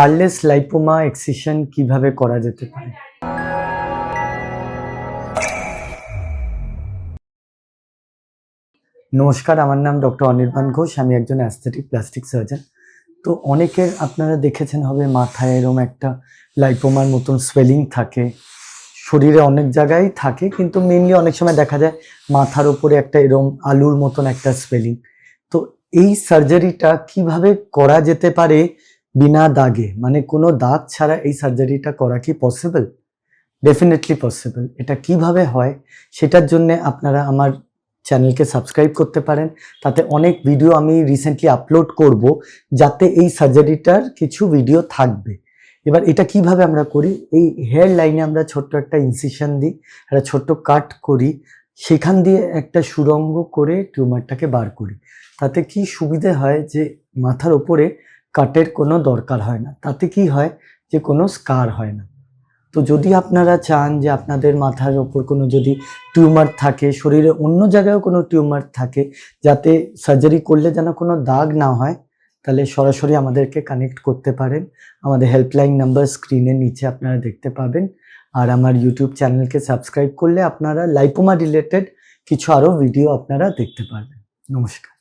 পারলেস lipoma excision কীভাবে করা যেতে পারে? নমস্কার, আমার নাম ডক্টর অনির্বাণ ঘোষ, আমি একজন অ্যাস্থেটিক প্লাস্টিক সার্জন তো অনেকের আপনারা দেখেছেন হবে মাথায় এরম একটা লাইপোমার মতন সোয়েলিং থাকে। শরীরে অনেক জায়গায় থাকে, কিন্তু মেনলি অনেক সময় দেখা যায় মাথার ওপরে একটা এরম আলুর মতন একটা সোয়েলিং তো এই সার্জারিটা কীভাবে করা যেতে পারে? বিনা দাগে মানে কোনো দাগ ছাড়া এই সার্জারিটা করা কি পসিবল ডেফিনেটলি পসিবল এটা কীভাবে হয়? সেটার জন্য আপনারা আমার চ্যানেলকে সাবস্ক্রাইব করতে পারেন। তাতে অনেক ভিডিও আমি রিসেন্টলি আপলোড করব, যাতে এই সার্জারিটার কিছু ভিডিও থাকবে। এবার এটা কীভাবে আমরা করি? এই হেয়ার লাইনে আমরা ছোট্ট একটা ইনসিশন দিই, একটা ছোট্ট কাট করি। সেখান দিয়ে একটা সুরঙ্গ করে টিউমারটাকে বার করি। তাতে কি সুবিধে হয় যে মাথার ওপরে কাটের কোনো দরকার হয় না। তাতে কি হয়? যে কোনো স্কার হয় না। তো যদি আপনারা চান যে আপনাদের মাথার ওপর কোনো যদি টিউমার থাকে, শরীরে অন্য জায়গায়ও কোনো টিউমার থাকে, যাতে সার্জারি করলে যেন কোনো দাগ না হয়, তাহলে সরাসরি আমাদেরকে কানেক্ট করতে পারেন। আমাদের হেল্পলাইন নাম্বার স্ক্রিনের নিচে আপনারা দেখতে পাবেন। আর আমার ইউটিউব চ্যানেলকে সাবস্ক্রাইব করলে আপনারা লাইপোমা রিলেটেড কিছু আরও ভিডিও আপনারা দেখতে পারবেন। নমস্কার।